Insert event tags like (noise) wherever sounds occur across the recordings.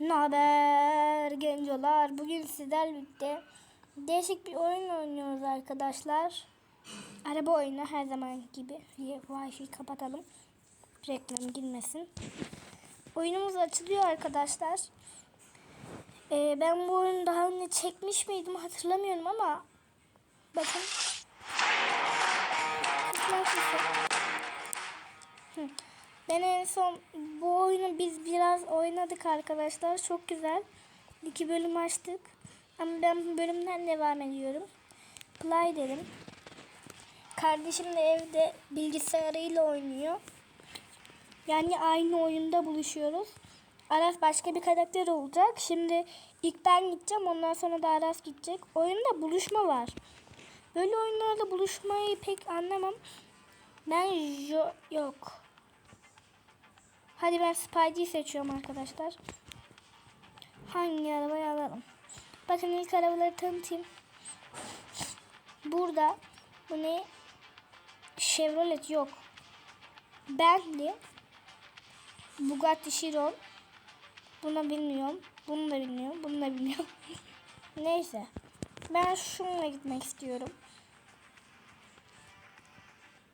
Ne haber gencolar? Bugün sizlerle birlikte değişik bir oyun oynuyoruz arkadaşlar. Araba oyunu her zaman gibi. Wi-Fi kapatalım. Reklam girmesin. Oyunumuz açılıyor arkadaşlar. Ee, ben bu oyunu daha önce çekmiş miydim hatırlamıyorum ama bakın. Ben en son bu oyunu biz biraz oynadık arkadaşlar. Çok güzel. İki bölüm açtık. Ama ben bu bölümden devam ediyorum. Play dedim. Kardeşim de evde bilgisayarıyla oynuyor. Yani aynı oyunda buluşuyoruz. Aras başka bir karakter olacak. Şimdi ilk ben gideceğim. Ondan sonra da Aras gidecek. Oyunda buluşma var. Böyle oyunlarda buluşmayı pek anlamam. Ben jo yok. Hadi ben Spidey'i seçiyorum arkadaşlar. Hangi arabayı alalım? Bakın ilk arabaları tanıtayım. Burada bu ne? Chevrolet yok. Bentley. Bugatti Chiron. Bunu bilmiyorum. Bunu da bilmiyorum. Bunu da bilmiyorum. (laughs) Neyse. Ben şununla gitmek istiyorum.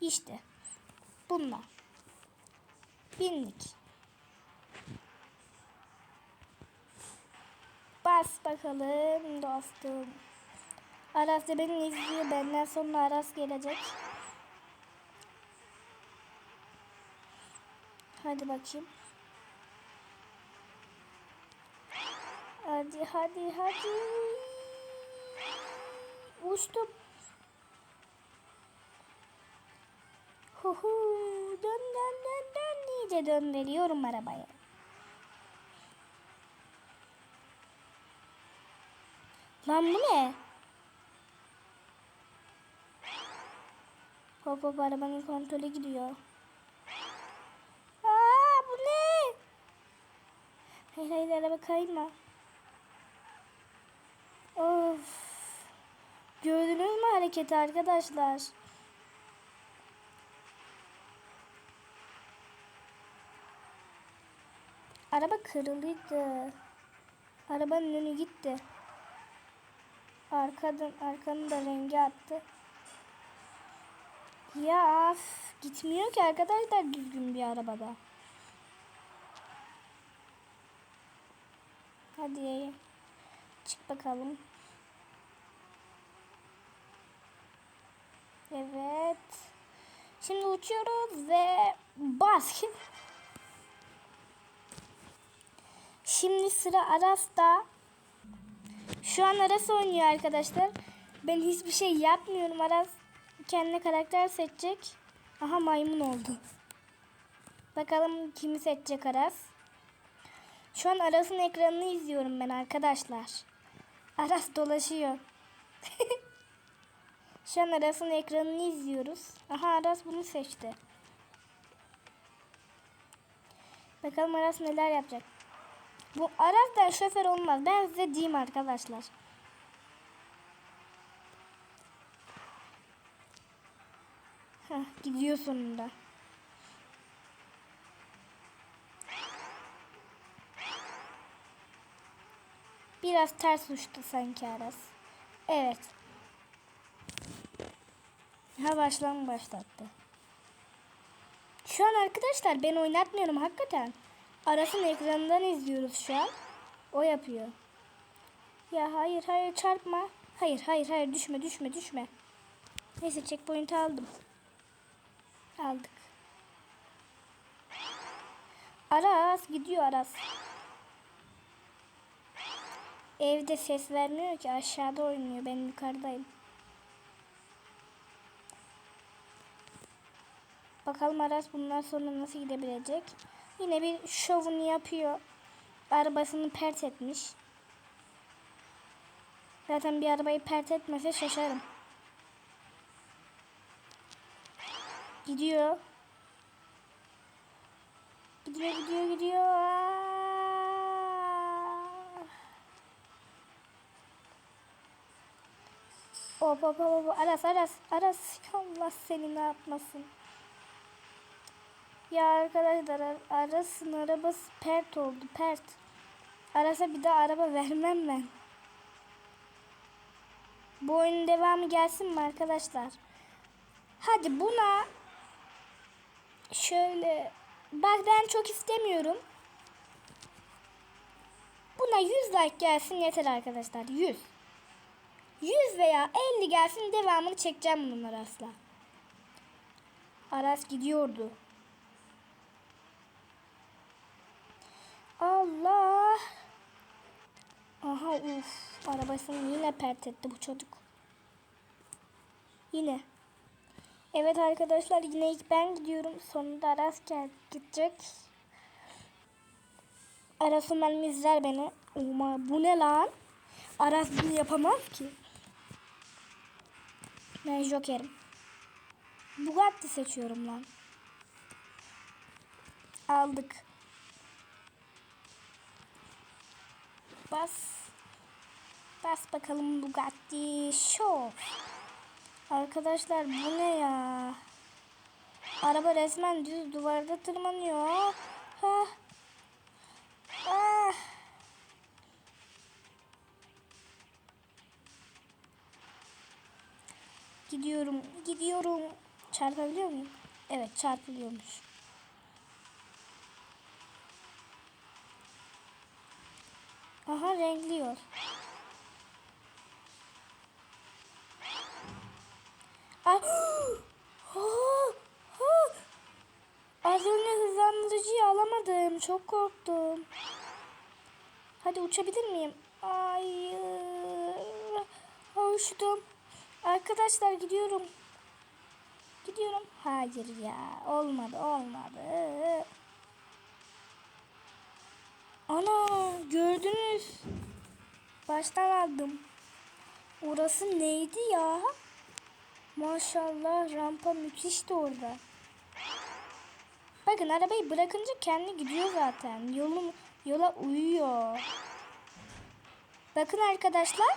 İşte. Bununla. Binlik. Bas bakalım dostum. Aras da beni izliyor. Benden sonra Aras gelecek. Hadi bakayım. Hadi hadi hadi. Uçtum. Hu hu. Dön dön dön dön. İyice döndürüyorum arabayı. Lan bu ne? Hop hop arabanın kontrolü gidiyor. Aa bu ne? Hayır hayır araba kayma. Of. Gördünüz mü hareketi arkadaşlar? Araba kırılıydı. Arabanın önü gitti. Arkadan arkanın da rengi attı. Ya af, gitmiyor ki arkadaşlar düzgün bir arabada. Hadi çık bakalım. Evet. Şimdi uçuyoruz ve bas. (laughs) Şimdi sıra Aras'ta. Şu an Aras oynuyor arkadaşlar. Ben hiçbir şey yapmıyorum. Aras kendine karakter seçecek. Aha maymun oldu. Bakalım kimi seçecek Aras. Şu an Aras'ın ekranını izliyorum ben arkadaşlar. Aras dolaşıyor. (laughs) Şu an Aras'ın ekranını izliyoruz. Aha Aras bunu seçti. Bakalım Aras neler yapacak. Bu Aras'tan şoför olmaz. Ben size diyeyim arkadaşlar. Heh, gidiyor sonunda. Biraz ters uçtu sanki Aras. Evet. Ha başlan başlattı. Şu an arkadaşlar ben oynatmıyorum hakikaten. Aras'ın ekranından izliyoruz şu an. O yapıyor. Ya hayır hayır çarpma. Hayır hayır hayır düşme düşme düşme. Neyse checkpoint aldım. Aldık. Aras gidiyor Aras. Evde ses vermiyor ki aşağıda oynuyor ben yukarıdayım. Bakalım Aras bundan sonra nasıl gidebilecek. Yine bir şovunu yapıyor. Arabasını pert etmiş. Zaten bir arabayı pert etmese şaşarım. Gidiyor. Gidiyor gidiyor gidiyor. Hop hop hop hop. Aras Aras Aras. Allah seni ne yapmasın. Ya arkadaşlar Aras'ın arabası pert oldu pert. Arasa bir daha araba vermem ben. Bu oyunun devamı gelsin mi arkadaşlar? Hadi buna şöyle bak ben çok istemiyorum. Buna 100 like gelsin yeter arkadaşlar. 100. 100 veya 50 gelsin devamını çekeceğim bunun Aras'la. Aras gidiyordu. Allah. Aha uf. Arabasını yine pert etti bu çocuk. Yine. Evet arkadaşlar yine ilk ben gidiyorum. Sonunda Aras gel gidecek. Aras umarım izler beni. Uma, bu ne lan? Aras bunu yapamaz ki. Ben Joker'im. Bugatti seçiyorum lan. Aldık. Bas. Bas bakalım Bugatti Show. Arkadaşlar bu ne ya? Araba resmen düz duvarda tırmanıyor. Ha. Gidiyorum, gidiyorum. Çarpabiliyor muyum? Evet, çarpılıyormuş. Aha renkliyor. Ah. (gasps) Az önce hızlandırıcıyı alamadım. Çok korktum. Hadi uçabilir miyim? Hayır. Uçtum. Arkadaşlar gidiyorum. Gidiyorum. Hayır ya. Olmadı olmadı. Ana gördünüz. Baştan aldım. Orası neydi ya? Maşallah rampa müthişti orada. Bakın arabayı bırakınca kendi gidiyor zaten. Yolum, yola uyuyor. Bakın arkadaşlar.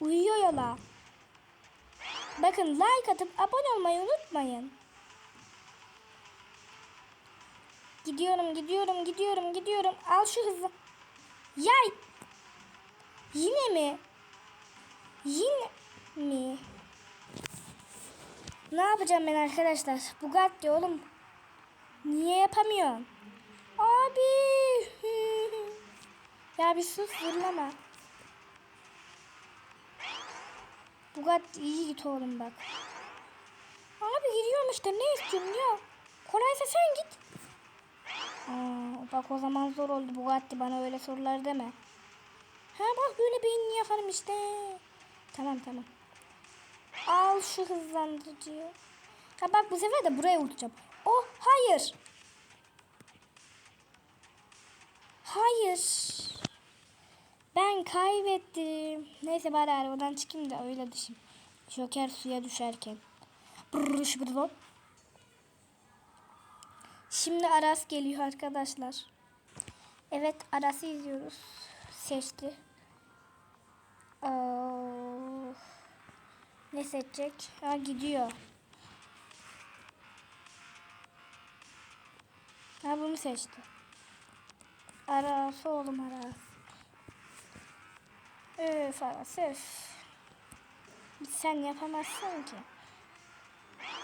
Uyuyor yola. Bakın like atıp abone olmayı unutmayın. Gidiyorum, gidiyorum, gidiyorum, gidiyorum. Al şu hızı. Yay. Yine mi? Yine mi? Ne yapacağım ben arkadaşlar? Bugatti oğlum. Niye yapamıyorum? Abi. (laughs) ya bir sus fırlama. Bugatti iyi git oğlum bak. Abi gidiyorum işte ne istiyorsun ya? Kolaysa sen git. Aa, bak o zaman zor oldu Bugatti bana öyle sorular deme. Ha bak böyle beynini yaparım işte. Tamam tamam. Al şu hızlandırıcıyı. Ha bak bu sefer de buraya uçacağım. Oh hayır. Hayır. Ben kaybettim. Neyse bari arabadan çıkayım da öyle düşeyim. Joker suya düşerken. Brrr, şıbırdı. Şimdi Aras geliyor arkadaşlar. Evet Aras'ı izliyoruz. Seçti. Aa, ne seçecek? Ha gidiyor. Ha bunu seçti. Aras oğlum Aras. Öf Aras öf. Sen yapamazsın ki.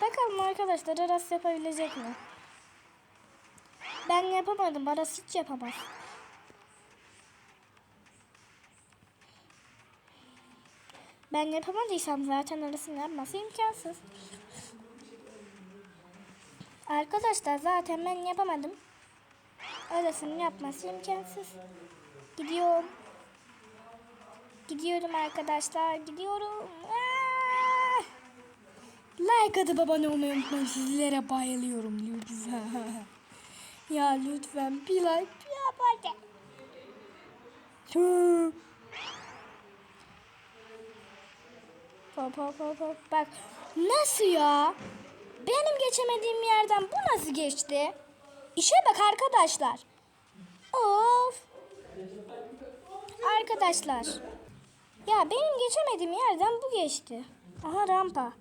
Bakalım arkadaşlar Aras yapabilecek mi? Ben yapamadım. Aras hiç yapamaz. Ben yapamadıysam zaten arasını yapması imkansız. Arkadaşlar zaten ben yapamadım. Arasını yapması imkansız. Gidiyorum. Gidiyorum arkadaşlar. Gidiyorum. Aa! Like atıp abone olmayı unutmayın. Sizlere bayılıyorum lütfen. (laughs) ya lütfen bir like bir abone. Hop hop hop hop. Bak nasıl ya? Benim geçemediğim yerden bu nasıl geçti? İşe bak arkadaşlar. Of. Arkadaşlar. Ya benim geçemediğim yerden bu geçti. Aha rampa.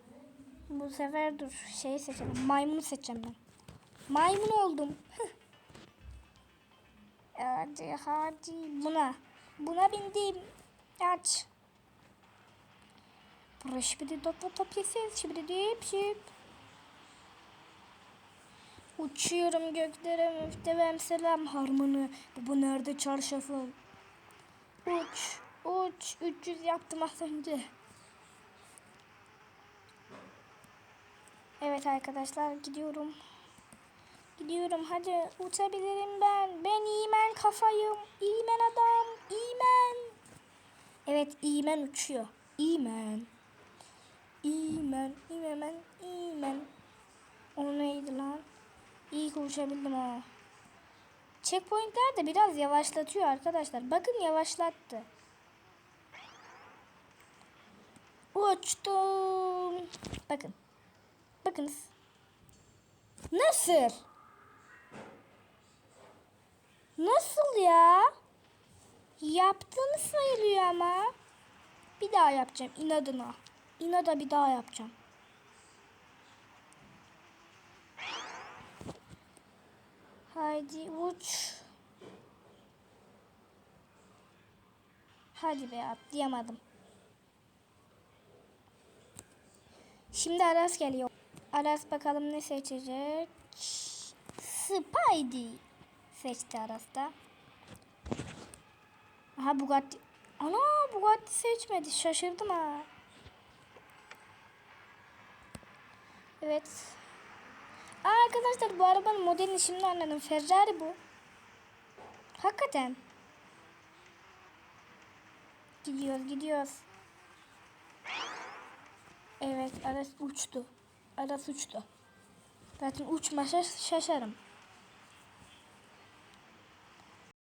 Bu sefer dur şey seçelim. Maymunu seçeceğim ben. Maymun oldum. (laughs) Hadi hadi buna. Buna bindim. Aç. Şimdi top top yesiz. Şimdi dip şip. Uçuyorum göklere müftevem selam harmanı. Baba nerede çarşafım? Uç, uç. 300 yaptım az önce. Evet arkadaşlar gidiyorum. Gidiyorum hadi uçabilirim ben. Ben İmen kafayım. İmen adam. İmen. Evet İmen uçuyor. İmen. İmen. İmen. İmen. O neydi lan? İyi ki uçabildim ha. Checkpointler de biraz yavaşlatıyor arkadaşlar. Bakın yavaşlattı. Uçtum. Bakın. Bakınız. Nasıl? Nasıl ya? Yaptığını sayılıyor ama. Bir daha yapacağım inadına. İnada bir daha yapacağım. Haydi uç. Hadi be atlayamadım. Şimdi Aras geliyor. Aras bakalım ne seçecek. Spidey seçti Aras da. Aha Bugatti. Ana Bugatti seçmedi. Şaşırdım ha. Evet. Aa, arkadaşlar bu arabanın modelini şimdi anladım. Ferrari bu. Hakikaten. Gidiyoruz gidiyoruz. Evet Aras uçtu. Aras uçtu. Zaten uçmasa şaşarım.